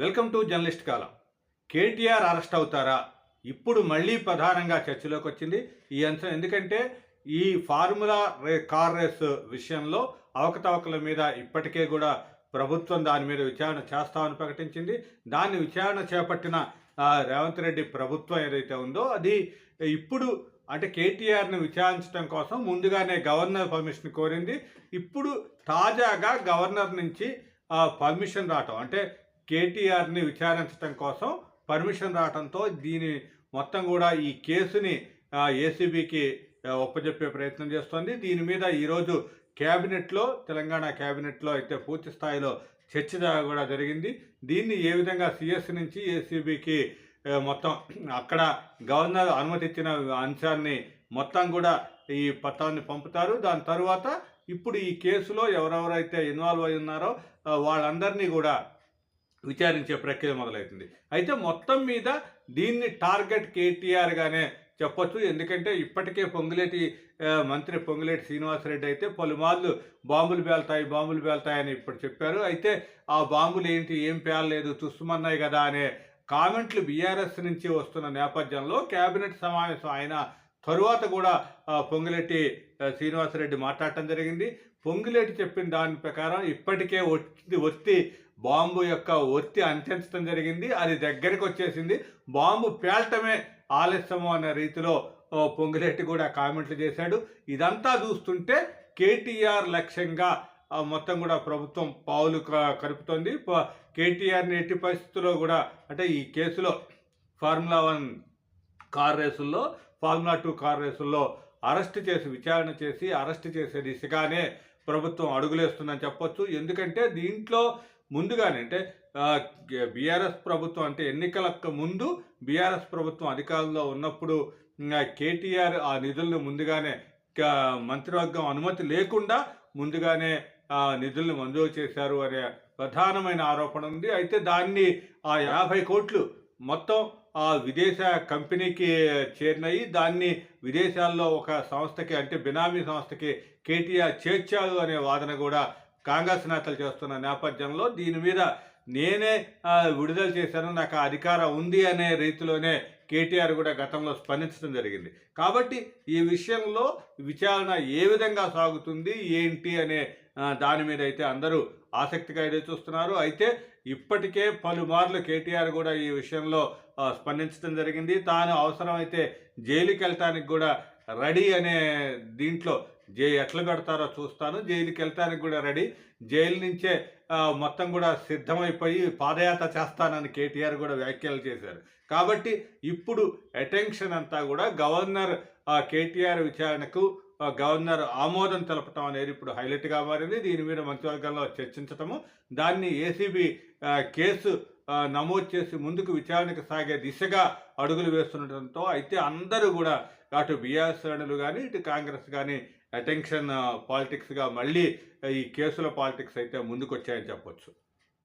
Welcome to journalist కాలం. KTR arrest అవుతారా? ఇప్పుడు మళ్ళీ ప్రధానంగా చర్చలోకి వచ్చింది ఈ అంశం. ఎందుకంటే ఈ ఫార్ములా రే కార్ రేస్ విషయంలో అవకతవకల మీద ఇప్పటికే కూడా ప్రభుత్వం దాని మీద విచారణ చేస్తామని ప్రకటించింది. దాన్ని విచారణ చేపట్టిన రేవంత్ రెడ్డి ప్రభుత్వం ఏదైతే ఉందో అది ఇప్పుడు అంటే కేటీఆర్ని విచారించడం కోసం ముందుగానే గవర్నర్ పర్మిషన్ కోరింది. ఇప్పుడు తాజాగా గవర్నర్ నుంచి పర్మిషన్ రావటం. అంటే కేటీఆర్ని విచారించడం కోసం పర్మిషన్ రావడంతో దీని మొత్తం కూడా ఈ కేసుని ఏసీబీకి ఒప్పజెప్పే ప్రయత్నం చేస్తోంది. దీని మీద ఈరోజు క్యాబినెట్లో తెలంగాణ క్యాబినెట్లో అయితే పూర్తి స్థాయిలో చర్చ కూడా జరిగింది. దీన్ని ఏ విధంగా సిఎస్ నుంచి ఏసీబీకి మొత్తం అక్కడ గవర్నర్ అనుమతి ఇచ్చిన అంశాన్ని మొత్తం కూడా ఈ పత్రాన్ని పంపుతారు. దాని తర్వాత ఇప్పుడు ఈ కేసులో ఎవరెవరైతే ఇన్వాల్వ్ అయి ఉన్నారో వాళ్ళందరినీ కూడా విచారించే ప్రక్రియ మొదలవుతుంది అయితే మొత్తం మీద దీన్ని టార్గెట్ కేటీఆర్గానే చెప్పొచ్చు. ఎందుకంటే ఇప్పటికే పొంగులేటి మంత్రి పొంగులేటి శ్రీనివాసరెడ్డి అయితే పలుమార్లు బాంబులు పేలుతాయి బాంబులు పేలుతాయని ఇప్పుడు చెప్పారు. అయితే ఆ బాంబులు ఏంటి ఏం పేలలేదు తుస్సుమన్నాయి కదా అనే కామెంట్లు బీఆర్ఎస్ నుంచి వస్తున్న నేపథ్యంలో కేబినెట్ సమావేశం ఆయన తరువాత కూడా ఆ, శ్రీనివాసరెడ్డి మాట్లాడటం జరిగింది. పొంగులేటి చెప్పిన దాని ప్రకారం ఇప్పటికే ఒత్తి ఒత్తి బాంబు యొక్క ఒత్తి అంటించడం జరిగింది. అది దగ్గరికి వచ్చేసింది. బాంబు పేల్టమే ఆలస్యము అనే రీతిలో పొంగిరెడ్డి కూడా కామెంట్లు చేశాడు. ఇదంతా చూస్తుంటే కేటీఆర్ లక్ష్యంగా మొత్తం కూడా ప్రభుత్వం పావులు కలుపుతోంది ప- కేటీఆర్ని ఎట్టి పరిస్థితుల్లో కూడా అంటే ఈ కేసులో ఫార్ములా వన్ కార్ రేసుల్లో ఫార్ములా టూ కార్ రేసుల్లో అరెస్ట్ చేసి విచారణ చేసి అరెస్ట్ చేసే దిశగానే ప్రభుత్వం అడుగులేస్తుందని చెప్పొచ్చు. ఎందుకంటే దీంట్లో ముందుగానే అంటే బీఆర్ఎస్ ప్రభుత్వం అంటే ఎన్నికలకు ముందు బీఆర్ఎస్ ప్రభుత్వం అధికారంలో ఉన్నప్పుడు కేటీఆర్ ఆ నిధులను ముందుగానే మంత్రివర్గం అనుమతి లేకుండా ముందుగానే నిధులను మంజూరు చేశారు అనే ప్రధానమైన ఆరోపణ ఉంది. అయితే దాన్ని ఆ యాభై కోట్లు మొత్తం ఆ విదేశ కంపెనీకి చేరినాయి. దాన్ని విదేశాల్లో ఒక సంస్థకి అంటే బినామీ సంస్థకి కేటీఆర్ చేర్చారు అనే వాదన కూడా కాంగ్రెస్ నేతలు చేస్తున్న నేపథ్యంలో దీని మీద నేనే విడుదల చేశాను. నాకు ఆ అధికారం ఉంది అనే రీతిలోనే కేటీఆర్ కూడా గతంలో స్పందించడం జరిగింది. కాబట్టి ఈ విషయంలో విచారణ ఏ విధంగా సాగుతుంది ఏంటి అనే దాని మీద అయితే అందరూ ఆసక్తిగా ఎదురు చూస్తున్నారు. అయితే ఇప్పటికే పలుమార్లు కేటీఆర్ కూడా ఈ విషయంలో స్పందించడం జరిగింది. తాను అవసరమైతే జైలుకి వెళ్ళటానికి కూడా రెడీ అనే దీంట్లో జై ఎట్లా కడతారో చూస్తాను. జైలుకి వెళ్ళటానికి కూడా రెడీ. జైలు నుంచే మొత్తం కూడా సిద్ధమైపోయి పాదయాత్ర చేస్తానని కేటీఆర్ కూడా వ్యాఖ్యలు చేశారు. కాబట్టి ఇప్పుడు అటెన్షన్ అంతా కూడా గవర్నర్ కేటీఆర్ విచారణకు గవర్నర్ ఆమోదం తెలపటం అనేది ఇప్పుడు హైలైట్గా మారింది. దీని మీద మంత్రివర్గంలో చర్చించటము దాన్ని ఏసీబీ కేసు నమోదు చేసి ముందుకు విచారణకు సాగే దిశగా అడుగులు వేస్తుండటంతో అయితే అందరూ కూడా అటు బీఆర్ శ్రేణులు కానీ ఇటు కాంగ్రెస్ కానీ అటెన్షన్ పాలిటిక్స్గా మళ్ళీ ఈ కేసుల పాలిటిక్స్ అయితే ముందుకు వచ్చాయని చెప్పొచ్చు.